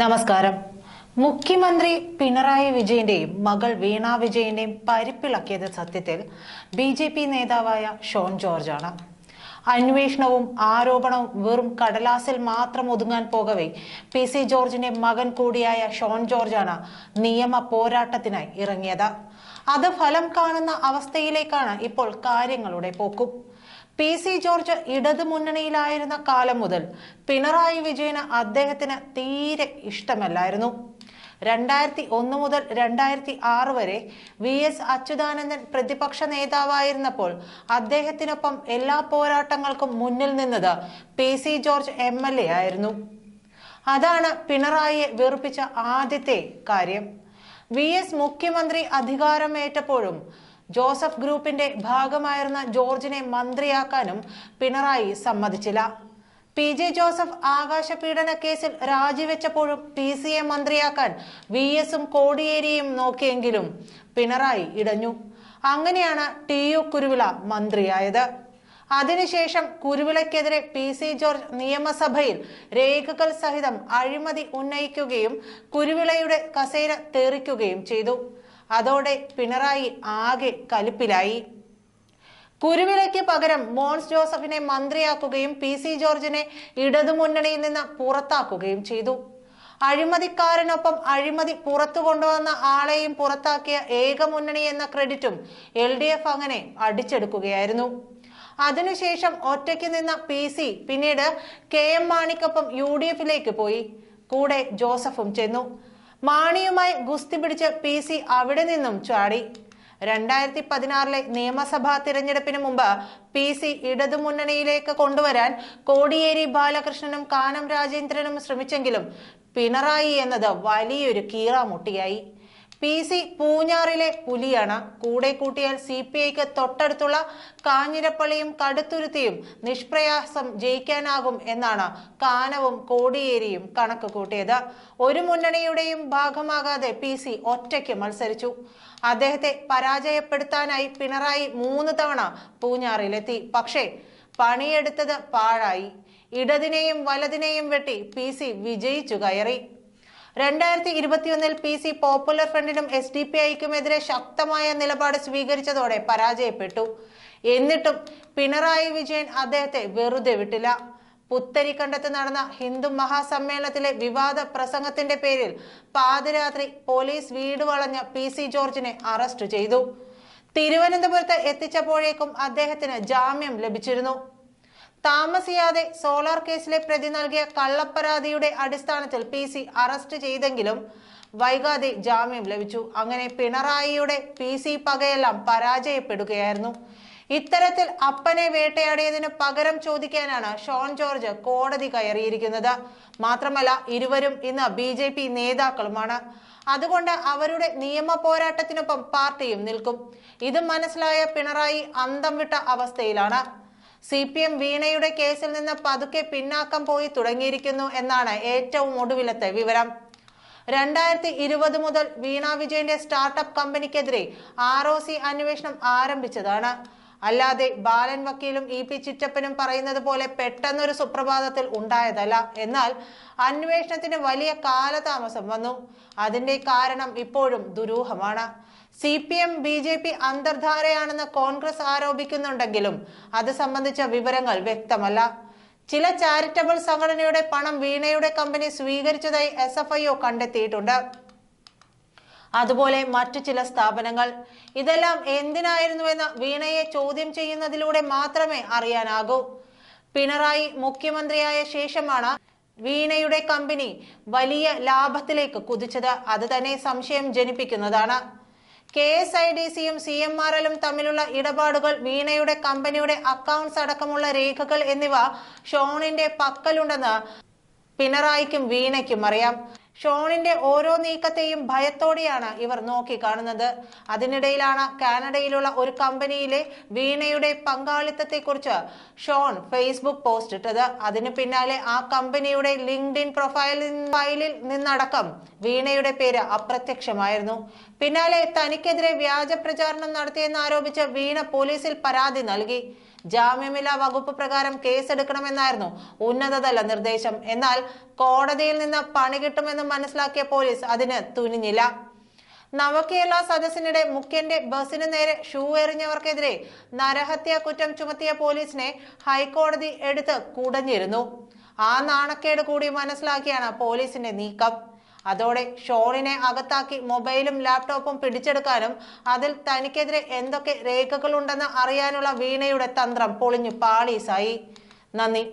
നമസ്കാരം. മുഖ്യമന്ത്രി പിണറായി വിജയന്റെയും മകൾ വീണ വിജയന്റെയും പരിപ്പിളക്കിയത് സത്യത്തിൽ ബി ജെ പി നേതാവായ ഷോൺ ജോർജാണ്. അന്വേഷണവും ആരോപണവും വെറും കടലാസിൽ മാത്രം ഒതുങ്ങാൻ പോകവേ പി സി ജോർജിന്റെ മകൻ കൂടിയായ ഷോൺ ജോർജാണ് നിയമ പോരാട്ടത്തിനായി ഇറങ്ങിയത്. അത് ഫലം കാണുന്ന അവസ്ഥയിലേക്കാണ് ഇപ്പോൾ കാര്യങ്ങളുടെ പോക്കും. പി സി ജോർജ് ഇടതു മുന്നണിയിലായിരുന്ന കാലം മുതൽ പിണറായി വിജയന് അദ്ദേഹത്തിന് തീരെ ഇഷ്ടമല്ലായിരുന്നു. രണ്ടായിരത്തി ഒന്ന് മുതൽ രണ്ടായിരത്തി ആറ് വരെ വി എസ് അച്യുതാനന്ദൻ പ്രതിപക്ഷ നേതാവായിരുന്നപ്പോൾ അദ്ദേഹത്തിനൊപ്പം എല്ലാ പോരാട്ടങ്ങൾക്കും മുന്നിൽ നിന്നത് P C George M L A ആയിരുന്നു. അതാണ് പിണറായിയെ വെറുപ്പിച്ച ആദ്യത്തെ കാര്യം. വി എസ് മുഖ്യമന്ത്രി അധികാരമേറ്റപ്പോഴും ജോസഫ് ഗ്രൂപ്പിന്റെ ഭാഗമായിരുന്ന ജോർജിനെ മന്ത്രിയാക്കാനും പിണറായി സമ്മതിച്ചില്ല. പി ജെ ജോസഫ് ആകാശ പീഡന കേസിൽ രാജിവെച്ചപ്പോഴും പി സി എ മന്ത്രിയാക്കാൻ വി എസും കോടിയേരിയും നോക്കിയെങ്കിലും പിണറായി ഇടഞ്ഞു. അങ്ങനെയാണ് ടി യു കുരുവിള മന്ത്രിയായത്. അതിനുശേഷം കുരുവിളയ്ക്കെതിരെ പി സി ജോർജ് നിയമസഭയിൽ രേഖകൾ സഹിതം അഴിമതി ഉന്നയിക്കുകയും കുരുവിളയുടെ കസേര തെറിക്കുകയും ചെയ്തു. അതോടെ പിണറായി ആകെ കലിപ്പിലായി. കുരുവിലയ്ക്ക് പകരം മോൻസ് ജോസഫിനെ മന്ത്രിയാക്കുകയും പി സി ജോർജിനെ ഇടതുമുന്നണിയിൽ നിന്ന് പുറത്താക്കുകയും ചെയ്തു. അഴിമതിക്കാരനൊപ്പം അഴിമതി പുറത്തു കൊണ്ടുവന്ന ആളെയും പുറത്താക്കിയ ഏക മുന്നണി എന്ന ക്രെഡിറ്റും എൽ ഡി എഫ് അങ്ങനെ അടിച്ചെടുക്കുകയായിരുന്നു. അതിനുശേഷം ഒറ്റയ്ക്ക് നിന്ന പി സി പിന്നീട് കെ എം മാണിക്കൊപ്പം യു ഡി എഫിലേക്ക് പോയി. കൂടെ ജോസഫും ചെന്നു. മാണിയുമായി ഗുസ്തി പിടിച്ച് പി സി അവിടെ നിന്നും ചാടി. രണ്ടായിരത്തി പതിനാറിലെ നിയമസഭാ തിരഞ്ഞെടുപ്പിന് മുമ്പ് പി സി ഇടതുമുന്നണിയിലേക്ക് കൊണ്ടുവരാൻ കോടിയേരി ബാലകൃഷ്ണനും കാനം രാജേന്ദ്രനും ശ്രമിച്ചെങ്കിലും പിണറായി എന്നത് വലിയൊരു കീറാമുട്ടിയായി. P C പൂഞ്ഞാറിലെ പുലിയാണ്. കൂടെ കൂട്ടിയാൽ സി പി ഐക്ക് തൊട്ടടുത്തുള്ള കാഞ്ഞിരപ്പള്ളിയും കടുത്തുരുത്തിയും നിഷ്പ്രയാസം ജയിക്കാനാകും എന്നാണ് കാനവും കോടിയേരിയും കണക്ക് കൂട്ടിയത്. ഒരു മുന്നണിയുടെയും ഭാഗമാകാതെ പി സി ഒറ്റയ്ക്ക് മത്സരിച്ചു. അദ്ദേഹത്തെ പരാജയപ്പെടുത്താനായി പിണറായി മൂന്ന് തവണ പൂഞ്ഞാറിലെത്തി. പക്ഷേ പണിയെടുത്തത് പാഴായി. ഇടതിനെയും വലതിനെയും വെട്ടി പി സി വിജയിച്ചു കയറി. രണ്ടായിരത്തി ഇരുപത്തിയൊന്നിൽ പി സി പോപ്പുലർ ഫ്രണ്ടിനും എസ് ഡി പി ഐക്കുമെതിരെ ശക്തമായ നിലപാട് സ്വീകരിച്ചതോടെ പരാജയപ്പെട്ടു. എന്നിട്ടും പിണറായി വിജയൻ അദ്ദേഹത്തെ വെറുതെ വിട്ടില്ല. പുത്തരിക്കണ്ടത്ത് നടന്ന ഹിന്ദു മഹാസമ്മേളനത്തിലെ വിവാദ പ്രസംഗത്തിന്റെ പേരിൽ പാതിരാത്രി പോലീസ് വീട് വളഞ്ഞ പി സി ജോർജിനെ അറസ്റ്റ് ചെയ്തു. തിരുവനന്തപുരത്ത് എത്തിച്ചപ്പോഴേക്കും അദ്ദേഹത്തിന് ജാമ്യം ലഭിച്ചിരുന്നു. താമസിയാതെ സോളാർ കേസിലെ പ്രതി നൽകിയ കള്ളപ്പരാതിയുടെ അടിസ്ഥാനത്തിൽ പി സി അറസ്റ്റ് ചെയ്തെങ്കിലും വൈകാതെ ജാമ്യം ലഭിച്ചു. അങ്ങനെ പിണറായിയുടെ പി സി പകയെല്ലാം പരാജയപ്പെടുകയായിരുന്നു. ഇത്തരത്തിൽ അപ്പനെ വേട്ടയാടിയതിന് പകരം ചോദിക്കാനാണ് ഷോൺ ജോർജ് കോടതി കയറിയിരിക്കുന്നത്. മാത്രമല്ല ഇരുവരും ഇന്ന് ബി ജെ പി നേതാക്കളുമാണ്. അതുകൊണ്ട് അവരുടെ നിയമ പോരാട്ടത്തിനൊപ്പം പാർട്ടിയും നിൽക്കും. ഇത് മനസ്സിലായ പിണറായി അന്തം വിട്ട അവസ്ഥയിലാണ്. സി പി എം വീണയുടെ കേസിൽ നിന്ന് പതുക്കെ പിന്നാക്കം പോയി തുടങ്ങിയിരിക്കുന്നു എന്നാണ് ഏറ്റവും ഒടുവിലത്തെ വിവരം. രണ്ടായിരത്തി ഇരുപത് മുതൽ വീണ വിജയന്റെ സ്റ്റാർട്ടപ്പ് കമ്പനിക്കെതിരെ ആർ ഒ സി അന്വേഷണം ആരംഭിച്ചതാണ്. അല്ലാതെ ബാലൻ വക്കീലും ഇ പി ചിറ്റപ്പനും പറയുന്നത് പോലെ പെട്ടെന്നൊരു സുപ്രഭാതത്തിൽ ഉണ്ടായതല്ല. എന്നാൽ അന്വേഷണത്തിന് വലിയ കാലതാമസം വന്നു. അതിന്റെ കാരണം ഇപ്പോഴും ദുരൂഹമാണ്. C P M B J P അന്തർധാരയാണെന്ന് Congress ആരോപിക്കുന്നുണ്ടെങ്കിലും അത് സംബന്ധിച്ച വിവരങ്ങൾ വ്യക്തമല്ല. ചില ചാരിറ്റബിൾ സംഘടനയുടെ പണം വീണയുടെ കമ്പനി സ്വീകരിച്ചതായി എസ് എഫ് ഐ ഒ കണ്ടെത്തിയിട്ടുണ്ട്. അതുപോലെ മറ്റു ചില സ്ഥാപനങ്ങൾ. ഇതെല്ലാം എന്തിനായിരുന്നുവെന്ന് വീണയെ ചോദ്യം ചെയ്യുന്നതിലൂടെ മാത്രമേ അറിയാനാകൂ. പിണറായി മുഖ്യമന്ത്രിയായ ശേഷമാണ് വീണയുടെ കമ്പനി വലിയ ലാഭത്തിലേക്ക് കുതിച്ചത്. അത് തന്നെ സംശയം ജനിപ്പിക്കുന്നതാണ്. കെ എസ് ഐ ഡി സിയും സി എം ആർ എല്ലും തമ്മിലുള്ള ഇടപാടുകൾ വീണയുടെ കമ്പനിയുടെ അക്കൗണ്ട്സ് അടക്കമുള്ള രേഖകൾ എന്നിവ ഷോണിന്റെ പക്കലുണ്ടെന്ന് പിണറായിക്കും വീണയ്ക്കും അറിയാം. ഷോണിന്റെ ഓരോ നീക്കത്തെയും ഭയത്തോടെയാണ് ഇവർ നോക്കി കാണുന്നത്. അതിനിടയിലാണ് കാനഡയിലുള്ള ഒരു കമ്പനിയിലെ വീണയുടെ പങ്കാളിത്തത്തെക്കുറിച്ച് ഷോൺ ഫേസ്ബുക്ക് പോസ്റ്റ് ഇട്ടത്. അതിനു പിന്നാലെ ആ കമ്പനിയുടെ ലിങ്ക്ഡിൻ പ്രൊഫൈലിൽ ഫയലിൽ നിന്നടക്കം വീണയുടെ പേര് അപ്രത്യക്ഷമായിരുന്നു. പിന്നാലെ തനിക്കെതിരെ വ്യാജ പ്രചാരണം നടത്തിയെന്ന് ആരോപിച്ച് വീണ പോലീസിൽ പരാതി നൽകി. ജാമ്യമില്ലാ വകുപ്പ് പ്രകാരം കേസെടുക്കണമെന്നായിരുന്നു ഉന്നതതല നിർദ്ദേശം. എന്നാൽ കോടതിയിൽ നിന്ന് പണി കിട്ടുമെന്ന് മനസ്സിലാക്കിയ പോലീസ് അതിന് തുനിഞ്ഞില്ല. നവകേരള സദസ്സിനിടെ മുഖ്യന്റെ ബസിന് നേരെ ഷൂ എറിഞ്ഞവർക്കെതിരെ നരഹത്യാ കുറ്റം ചുമത്തിയ പോലീസിനെ ഹൈക്കോടതി എടുത്ത് കുടഞ്ഞിരുന്നു. ആ നാണക്കേട് കൂടി മനസ്സിലാക്കിയാണ് പോലീസിന്റെ നീക്കം. അതോടെ ഷോണിനെ അകത്താക്കി മൊബൈലും ലാപ്ടോപ്പും പിടിച്ചെടുക്കാനും അതിൽ തനിക്കെതിരെ എന്തൊക്കെ രേഖകളുണ്ടെന്ന് അറിയാനുള്ള വീണയുടെ തന്ത്രം പൊളിഞ്ഞു പാളീസായി. നന്ദി.